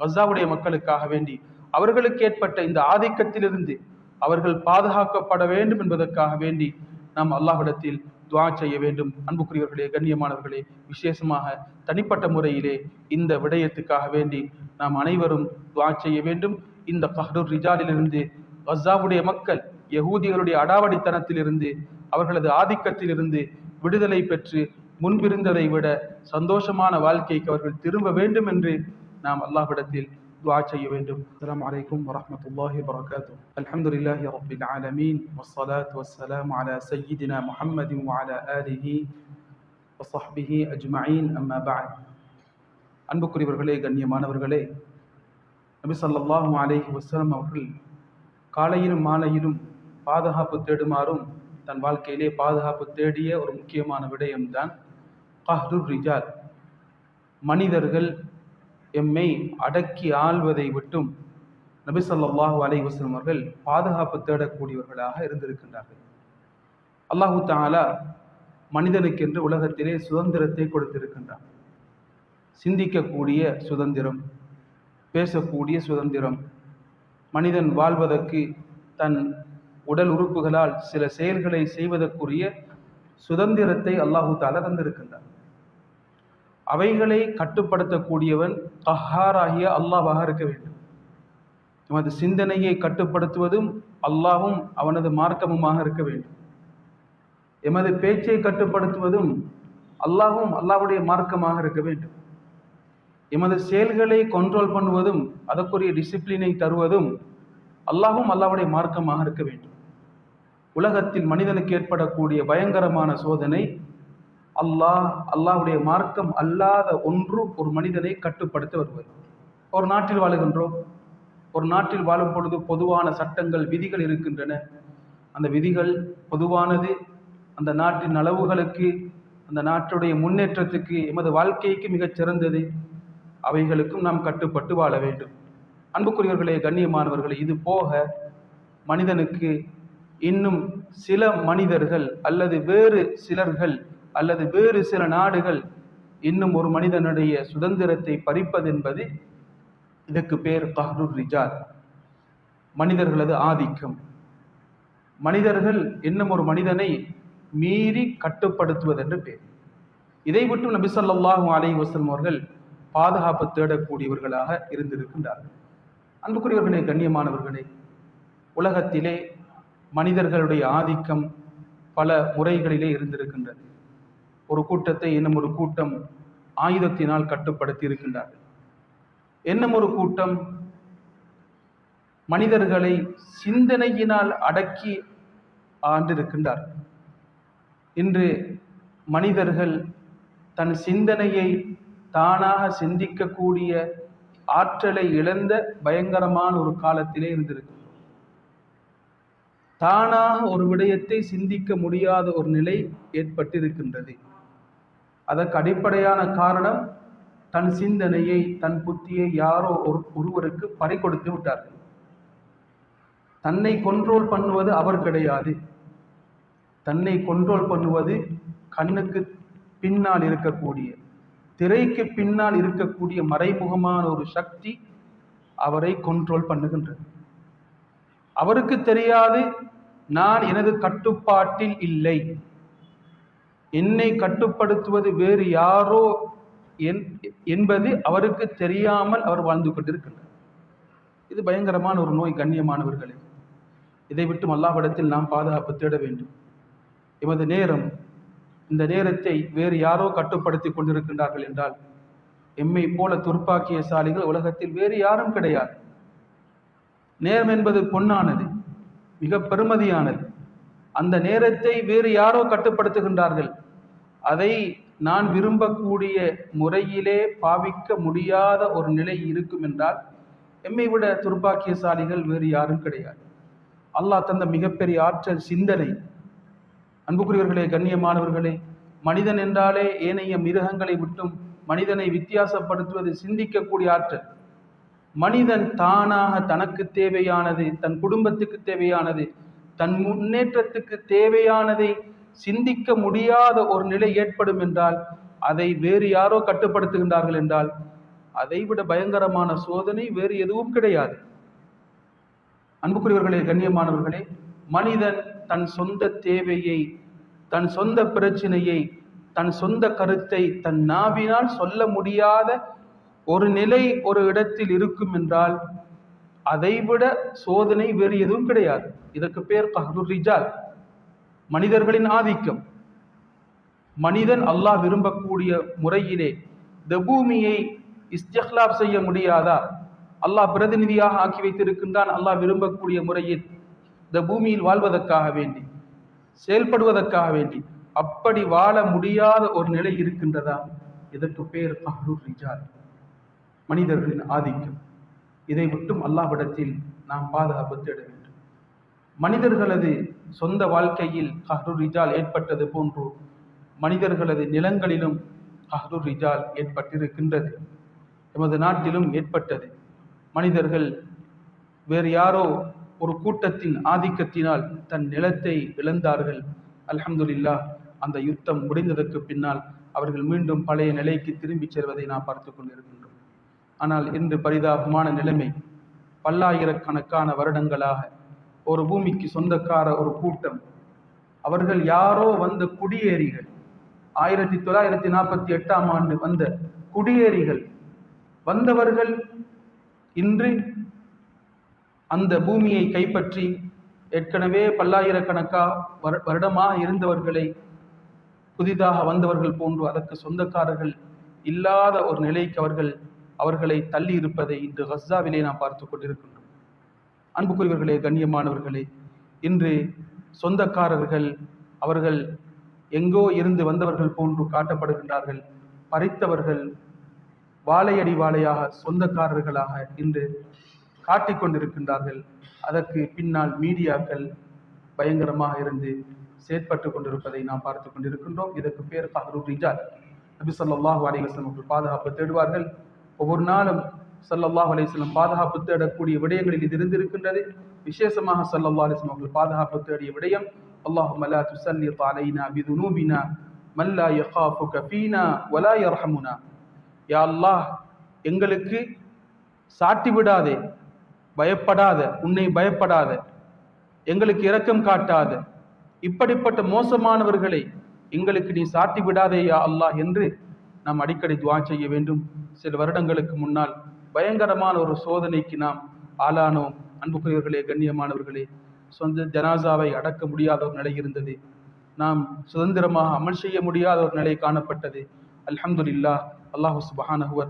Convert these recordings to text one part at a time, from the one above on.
கசாவுடைய மக்களுக்காக வேண்டி அவர்களுக்கு ஏற்பட்ட இந்த ஆதிக்கத்திலிருந்து அவர்கள் பாதுகாக்கப்பட வேண்டும் என்பதற்காக வேண்டி நாம் அல்லாஹ்விடத்தில் துவா செய்ய வேண்டும். அன்புக்குரியவர்களே கண்ணியமானவர்களே விசேஷமாக தனிப்பட்ட முறையிலே இந்த விடயத்துக்காக வேண்டி நாம் அனைவரும் துவா செய்ய வேண்டும். இந்த கஹ்ரூர் ரிஜாலிலிருந்து கசாவுடைய மக்கள் யகூதிகளுடைய அடாவடித்தனத்திலிருந்து அவர்களது ஆதிக்கத்திலிருந்து விடுதலை பெற்று முன்பிருந்ததை விட சந்தோஷமான வாழ்க்கைக்கு அவர்கள் திரும்ப வேண்டும் என்று நாம் அல்லாஹ்விடத்தில் துவா செய்ய வேண்டும். அஸ்ஸலாமு அலைக்கும் வரஹ்மத்துல்லாஹி வபரகாத்துஹு அல்ஹம்துலில்லாஹி ரபில் ஆலமீன். வசலாத் வசலாம் அலா சையீதினா முஹம்மதின் வஅலா ஆலிஹி வசஹ்பிஹி அஜ்மாயின் அம்மா பஅத். அன்புக்குரியவர்களே கண்ணியமானவர்களே நபி ஸல்லல்லாஹு அலேஹி வசலம் அவர்கள் காலையிலும் மாலையிலும் பாதுகாப்பு தேடுமாறும் தன் வாழ்க்கையிலே பாதுகாப்பு தேடிய ஒரு முக்கியமான விடயம்தான் கஹ்ருர் ரிஜால். மனிதர்கள் எம்மை அடக்கி ஆள்வதை விட்டும் நபி ஸல்லல்லாஹு அலை வஸல்லம் அவர்கள் பாதுகாப்பு தேடக்கூடியவர்களாக இருந்திருக்கின்றார்கள். அல்லாஹு தாலா மனிதனுக்கென்று உலகத்திலே சுதந்திரத்தை கொடுத்திருக்கின்றான். சிந்திக்கக்கூடிய சுதந்திரம் பேசக்கூடிய சுதந்திரம் மனிதன் வாழ்வதற்கு தன் உடல் உறுப்புகளால் சில செயல்களை செய்வதற்குரிய சுதந்திரத்தை அல்லாஹு தாலா தந்திருக்கின்றான். அவைகளை கட்டுப்படுத்தக்கூடியவன் கஹாராகிய அல்லாவாக இருக்க வேண்டும். நமது சிந்தனையை கட்டுப்படுத்துவதும் அல்லாவும் அவனது மார்க்கமுமாக இருக்க வேண்டும். எமது பேச்சை கட்டுப்படுத்துவதும் அல்லாவும் அல்லாவுடைய மார்க்கமாக இருக்க வேண்டும். எமது செயல்களை கண்ட்ரோல் பண்ணுவதும் அதற்குரிய டிசிப்ளினை தருவதும் அல்லாஹும் அல்லாவுடைய மார்க்கமாக இருக்க வேண்டும். உலகத்தில் மனிதனுக்கு ஏற்படக்கூடிய பயங்கரமான சோதனை அல்லாஹ் அல்லாஹுடைய மார்க்கம் அல்லாத ஒன்று ஒரு மனிதனை கட்டுப்படுத்த வருவது. ஒரு நாட்டில் வாழுகின்றோம். ஒரு நாட்டில் வாழும் பொழுது பொதுவான சட்டங்கள் விதிகள் இருக்கின்றன. அந்த விதிகள் பொதுவானது. அந்த நாட்டின் அளவுகளுக்கு அந்த நாட்டுடைய முன்னேற்றத்துக்கு எமது வாழ்க்கைக்கு மிகச் சிறந்தது. அவைகளுக்கும் நாம் கட்டுப்பட்டு வாழ வேண்டும். அன்புக்குரியவர்களே கண்ணியமானவர்களே இது போக மனிதனுக்கு இன்னும் சில மனிதர்கள் அல்லது வேறு சிலர்கள் அல்லது வேறு சில நாடுகள் இன்னும் ஒரு மனிதனுடைய சுதந்திரத்தை பறிப்பதென்பது இதற்கு பேர் கஹ்ருர் ரிஜார் மனிதர்களது ஆதிக்கம். மனிதர்கள் இன்னும் ஒரு மனிதனை மீறி கட்டுப்படுத்துவதென்று பேர். இதை விட்டு நபிசல்லாஹும் அலை அலைஹி அவர்கள் பாதுகாப்பு தேடக்கூடியவர்களாக இருந்திருக்கின்றார்கள் அன்புக்குரியவர்களே கண்ணியமானவர்களே உலகத்திலே மனிதர்களுடைய ஆதிக்கம் பல முறைகளிலே இருந்திருக்கின்றது. ஒரு கூட்டத்தை இன்னும் ஒரு கூட்டம் ஆயுதத்தினால் கட்டுப்படுத்தி இருக்கின்றார்கள் இன்னும் ஒரு கூட்டம் மனிதர்களை சிந்தனையினால் அடக்கி ஆண்டிருக்கின்றார். இன்று மனிதர்கள் தன் சிந்தனையை தானாக சிந்திக்கக்கூடிய ஆற்றலை இழந்த பயங்கரமான ஒரு காலத்திலே இருந்திருக்கின்றோம் தானாக ஒரு விடயத்தை சிந்திக்க முடியாத ஒரு நிலை ஏற்பட்டிருக்கின்றது. அதற்கு அடிப்படையான காரணம் தன் சிந்தனையை தன் புத்தியை யாரோ ஒரு ஒருவருக்கு பறி கொடுத்து விட்டார்கள் தன்னை கொண்ட்ரோல் பண்ணுவது அவர் கிடையாது. தன்னை கொண்ட்ரோல் பண்ணுவது கண்ணுக்கு பின்னால் இருக்கக்கூடிய திரைக்கு பின்னால் இருக்கக்கூடிய மறைமுகமான ஒரு சக்தி அவரை கொண்ட்ரோல் பண்ணுகின்றது. அவருக்கு தெரியாது நான் எனது கட்டுப்பாட்டில் இல்லை. என்னை கட்டுப்படுத்துவது வேறு யாரோ என் என்பது அவருக்கு தெரியாமல் அவர் வாழ்ந்து கொண்டிருக்கின்றார். இது பயங்கரமான ஒரு நோய் கண்ணியமானவர்களே. இதை விட்டு அல்லாஹ்விடத்தில் நாம் பாதுகாப்பு தேட வேண்டும். எமது நேரம் இந்த நேரத்தை வேறு யாரோ கட்டுப்படுத்தி கொண்டிருக்கின்றார்கள் என்றால் எம்மை போல துர்ப்பாக்கியசாலிகள் உலகத்தில் வேறு யாரும் கிடையாது. நேரம் என்பது பொன்னானது மிக பெருமதியானது. அந்த நேரத்தை வேறு யாரோ கட்டுப்படுத்துகின்றார்கள். அதை நான் விரும்பக்கூடிய முறையிலே பாவிக்க முடியாத ஒரு நிலை இருக்கும் என்றால் எம்மை விட துர்பாக்கியசாலிகள் வேறு யாரும் கிடையாது. அல்லாஹ் தந்த மிகப்பெரிய ஆற்றல் சிந்தனை. அன்புக்குரியவர்களே கண்ணியமானவர்களே மனிதன் என்றாலே ஏனைய மிருகங்களை விட்டும் மனிதனை வித்தியாசப்படுத்துவது சிந்திக்கக்கூடிய ஆற்றல். மனிதன் தானாக தனக்கு தேவையானது தன் குடும்பத்துக்கு தேவையானது தன் முன்னேற்றத்துக்கு தேவையானதை சிந்திக்க முடியாத ஒரு நிலை ஏற்படும் என்றால் அதை வேறு யாரோ கட்டுப்படுத்துகின்றார்கள் என்றால் அதைவிட பயங்கரமான சோதனை வேறு எதுவும் கிடையாது. அன்புக்குரியவர்களே கண்ணியமானவர்களே மனிதன் தன் சொந்த தேவையை தன் சொந்த பிரச்சனையை தன் சொந்த கருத்தை தன் நாவினால் சொல்ல முடியாத ஒரு நிலை ஒரு இடத்தில் இருக்கும் என்றால் அதைவிட சோதனை வேறு எதுவும் கிடையாது. இதற்கு பேர் கஹ்ருர் ரிஜால். மனிதர்களின் ஆதிக்கம். மனிதன் அல்லாஹ் விரும்பக்கூடிய முறையிலே இந்த பூமியை இஸ்திஹ்லாப் செய்ய முடியாதா? அல்லாஹ் பிரதிநிதியாக ஆக்கி வைத்திருக்கின்றான் அல்லாஹ் விரும்பக்கூடிய முறையில் இந்த பூமியில் வாழ்வதற்காக வேண்டி செயல்படுவதற்காக வேண்டி. அப்படி வாழ முடியாத ஒரு நிலை இருக்கின்றதா? இதற்கு பேர் அஹ்லூர் ரிஜால் மனிதர்களின் ஆதிக்கம். இதை மட்டும் அல்லாஹ்விடத்தில் நாம் பாதுகாப்பு தேட வேண்டும். மனிதர்களது சொந்த வாழ்க்கையில் கஹ்ரு ரிஜால் ஏற்பட்டது போன்று மனிதர்களது நிலங்களிலும் கஹ்ரு ரிஜால் ஏற்பட்டிருக்கின்றது. எமது நாட்டிலும் ஏற்பட்டது. மனிதர்கள் வேறு யாரோ ஒரு கூட்டத்தின் ஆதிக்கத்தினால் தன் நிலத்தை இழந்தார்கள். அல்ஹம்துலில்லா அந்த யுத்தம் முடிந்ததற்கு பின்னால் அவர்கள் மீண்டும் பழைய நிலைக்கு திரும்பிச் செல்வதை நாம் பார்த்து கொண்டிருக்கின்றோம். ஆனால் இன்று பரிதாபமான நிலைமை பல்லாயிரக்கணக்கான வருடங்களாக ஒரு பூமிக்கு சொந்தக்கார ஒரு கூட்டம். அவர்கள் யாரோ வந்த குடியேறிகள். ஆயிரத்தி தொள்ளாயிரத்தி நாற்பத்தி எட்டாம் ஆண்டு வந்த குடியேறிகள். வந்தவர்கள் இன்று அந்த பூமியை கைப்பற்றி ஏற்கனவே பல்லாயிரக்கணக்கா வரு வருடமாக இருந்தவர்களை புதிதாக வந்தவர்கள் போன்று அதற்கு சொந்தக்காரர்கள் இல்லாத ஒரு நிலைக்கு அவர்கள் அவர்களை தள்ளி இருப்பதை இன்று கஸ்ஸாவிலே நாம் பார்த்து கொண்டிருக்கின்றோம். அன்புக்குரியவர்களே கண்ணியமானவர்களே இன்று சொந்தக்காரர்கள் அவர்கள் எங்கோ இருந்து வந்தவர்கள் போன்று காட்டப்படுகின்றார்கள். பறித்தவர்கள் வாழையடி வாழையாக சொந்தக்காரர்களாக இன்று காட்டிக்கொண்டிருக்கின்றார்கள் அதற்கு பின்னால் மீடியாக்கள் பயங்கரமாக இருந்து செயற்பட்டு கொண்டிருப்பதை நாம் பார்த்து கொண்டிருக்கின்றோம். இதற்கு பேர் பகரூர் ரிஜால். நபி ஸல்லல்லாஹு அலைஹி அவர்கள் பாதுகாப்பு தேடுவார்கள். ஒவ்வொரு நாளும் சல்லல்லாஹ் அலிஸ்லம் பாதுகாப்பு தேடக்கூடிய விடயங்களில் இது இருந்திருக்கின்றது. விசேஷமாக ஸல்லல்லாஹு அலிஸ்லம் அவர்கள் பாதுகாப்பு தேடிய விடயம் அல்லாஹ் லா துசல்லி தாலைனா பிதுனூபினா மல்லா யஹாஃபு யகாஃபுக வலா யர்ஹமுனா. யா அல்லாஹ் எங்களுக்கு சாட்டி விடாதே பயப்படாத உன்னை பயப்படாத எங்களுக்கு இரக்கம் காட்டாத இப்படிப்பட்ட மோசமானவர்களை எங்களுக்கு நீ சாட்டி விடாதே யா அல்லாஹ் என்று நாம் அடிக்கடி துவா செய்ய வேண்டும். சில வருடங்களுக்கு முன்னால் பயங்கரமான ஒரு சோதனைக்கு நாம் ஆளானோம். அன்புக்குரியவர்களே கண்ணியமானவர்களே சொந்த ஜனாசாவை அடக்க முடியாத ஒரு நிலை இருந்தது. நாம் சுதந்திரமாக அமல் செய்ய முடியாத ஒரு நிலை காணப்பட்டது. அல்ஹம்துல்லா அல்லாஹு சுபஹானஹு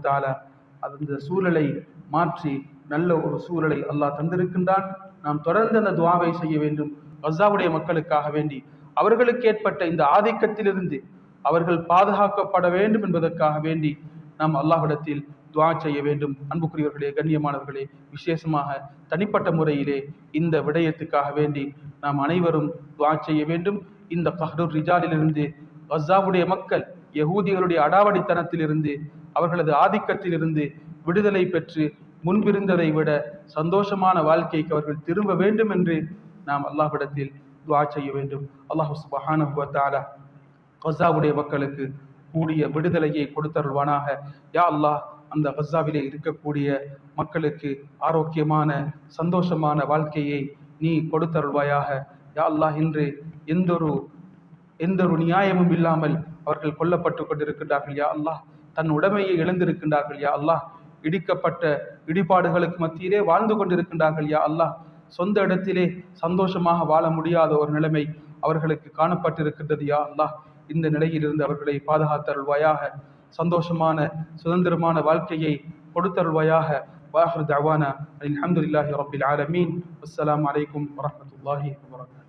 அந்த சூழலை மாற்றி நல்ல ஒரு சூழலை அல்லாஹ் தந்திருக்கின்றான். நாம் தொடர்ந்து அந்த துவாவை செய்ய வேண்டும். கசாவுடைய மக்களுக்காக வேண்டி அவர்களுக்கு ஏற்பட்ட இந்த ஆதிக்கத்திலிருந்து அவர்கள் பாதுகாக்கப்பட வேண்டும் என்பதற்காக வேண்டி நாம் அல்லாஹ்விடத்தில் துவா செய்ய வேண்டும். அன்புக்குரியவர்களே கண்ணியமானவர்களே விசேஷமாக தனிப்பட்ட முறையிலே இந்த விடயத்துக்காக வேண்டி நாம் அனைவரும் துவா செய்ய வேண்டும். இந்த கஹ்ரூர் ரிஜாலிலிருந்து கசாவுடைய மக்கள் யகூதிகளுடைய அடாவடித்தனத்திலிருந்து அவர்களது ஆதிக்கத்திலிருந்து விடுதலை பெற்று முன்பிருந்ததை விட சந்தோஷமான வாழ்க்கைக்கு அவர்கள் திரும்ப வேண்டும் என்று நாம் அல்லாஹ்விடத்தில் துவா செய்ய வேண்டும். அல்லாஹ் சுபஹானஹு கசாவுடைய மக்களுக்கு கூடிய விடுதலையை கொடுத்தருள்வானாக. யா அல்லாஹ் அந்த கஸாவிலே இருக்கக்கூடிய மக்களுக்கு ஆரோக்கியமான சந்தோஷமான வாழ்க்கையை நீ கொடுத்தருள்வாயாக. யா அல்லாஹ் இன்று எந்தொரு எந்த ஒரு நியாயமும் இல்லாமல் அவர்கள் கொல்லப்பட்டு கொண்டிருக்கின்றார்கள். யா அல்லாஹ் தன் உடமையை இழந்திருக்கின்றார்கள். யா அல்லாஹ் இடிக்கப்பட்ட இடிபாடுகளுக்கு மத்தியிலே வாழ்ந்து கொண்டிருக்கின்றார்கள். யா அல்லாஹ் சொந்த இடத்திலே சந்தோஷமாக வாழ முடியாத ஒரு நிலைமை அவர்களுக்கு காணப்பட்டிருக்கின்றது. யா அல்லாஹ் இந்த நிலையிலிருந்து அவர்களை பாதுகாத்தருள்வாயாக. சந்தோஷமான சுதந்திரமான வாழ்க்கையை கொடுத்தருள்வாயாக வாஹர் தவானா அல்ஹம்துலில்லாஹி ரப்பில் ஆலமீன் அஸ்ஸலாமு அலைக்கும் வரஹ்மத்துல்லாஹி வபரகாத்துஹு